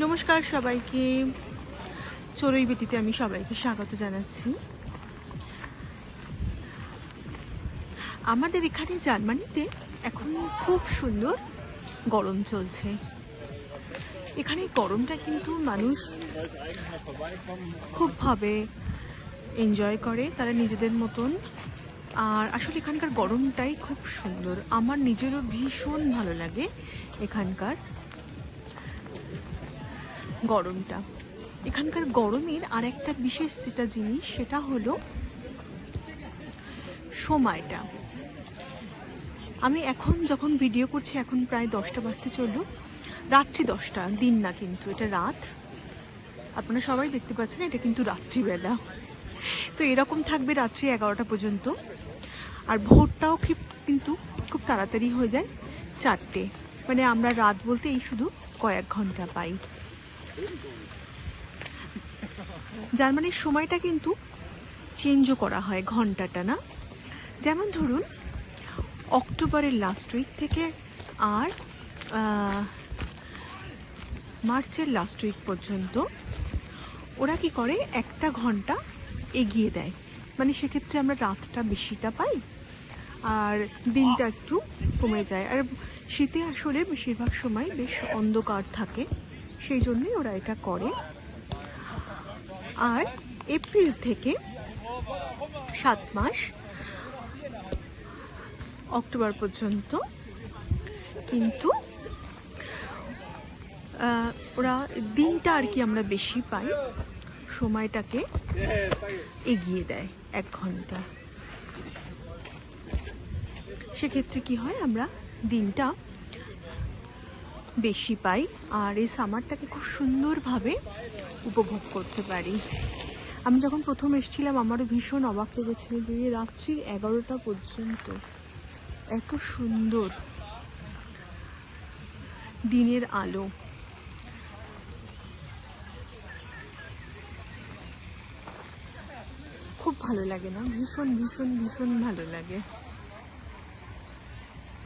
নমস্কার সবাইকে। চড়ুই বেটিতে আমি সবাইকে স্বাগত জানাচ্ছি। আমাদের এখানে জার্মানিতে এখন খুব সুন্দর গরম চলছে। এখানে গরমটা কিন্তু মানুষ খুবভাবে এনজয় করে, তারা নিজেদের মতন। আর আসলে এখানকার গরমটাই খুব সুন্দর। আমার নিজেরও ভীষণ ভালো লাগে এখানকার গরমটা। এখানকার গরমের আর একটা বিশেষ যেটা জিনিস, সেটা হলো সময়টা। আমি এখন যখন ভিডিও করছি, এখন প্রায় দশটা বাজতে চলল। রাত্রি দশটা, দিন না কিন্তু, এটা রাত। আপনারা সবাই দেখতে পাচ্ছেন, এটা কিন্তু রাত্রিবেলা। তো এরকম থাকবে রাত্রি এগারোটা পর্যন্ত। আর ভোরটাও কিন্তু খুব তাড়াতাড়ি হয়ে যায় চারটে। মানে আমরা রাত বলতে এই শুধু কয়েক ঘণ্টা পাই। জার্মানির সময়টা কিন্তু চেঞ্জও করা হয় ঘন্টাটা, না? যেমন ধরুন, অক্টোবরের লাস্ট উইক থেকে আর মার্চের লাস্ট উইক পর্যন্ত ওরা কি করে, একটা ঘণ্টা এগিয়ে দেয়। মানে সেক্ষেত্রে আমরা রাতটা বেশিটা পাই আর দিনটা একটু কমে যায়। আর শীতে আসলে বেশিরভাগ সময় বেশ অন্ধকার থাকে। সেই জন্যই ওরা এটা করে। আর এপ্রিল থেকে সাত মাস অক্টোবর পর্যন্ত কিন্তু ওরা দিনটা আর কি আমরা বেশি পাই, সময়টাকে এগিয়ে দেয় এক ঘণ্টা। সেক্ষেত্রে কি হয়, আমরা দিনটা বেশি পাই আর এই সামারটাকে খুব সুন্দরভাবে উপভোগ করতে পারি। আমি যখন প্রথম এসেছিলাম, আমারও ভীষণ অবাক লেগেছিল যে রাত্রি এগারোটা পর্যন্ত এত সুন্দর দিনের আলো। খুব ভালো লাগে না? ভীষণ ভীষণ ভীষণ ভালো লাগে।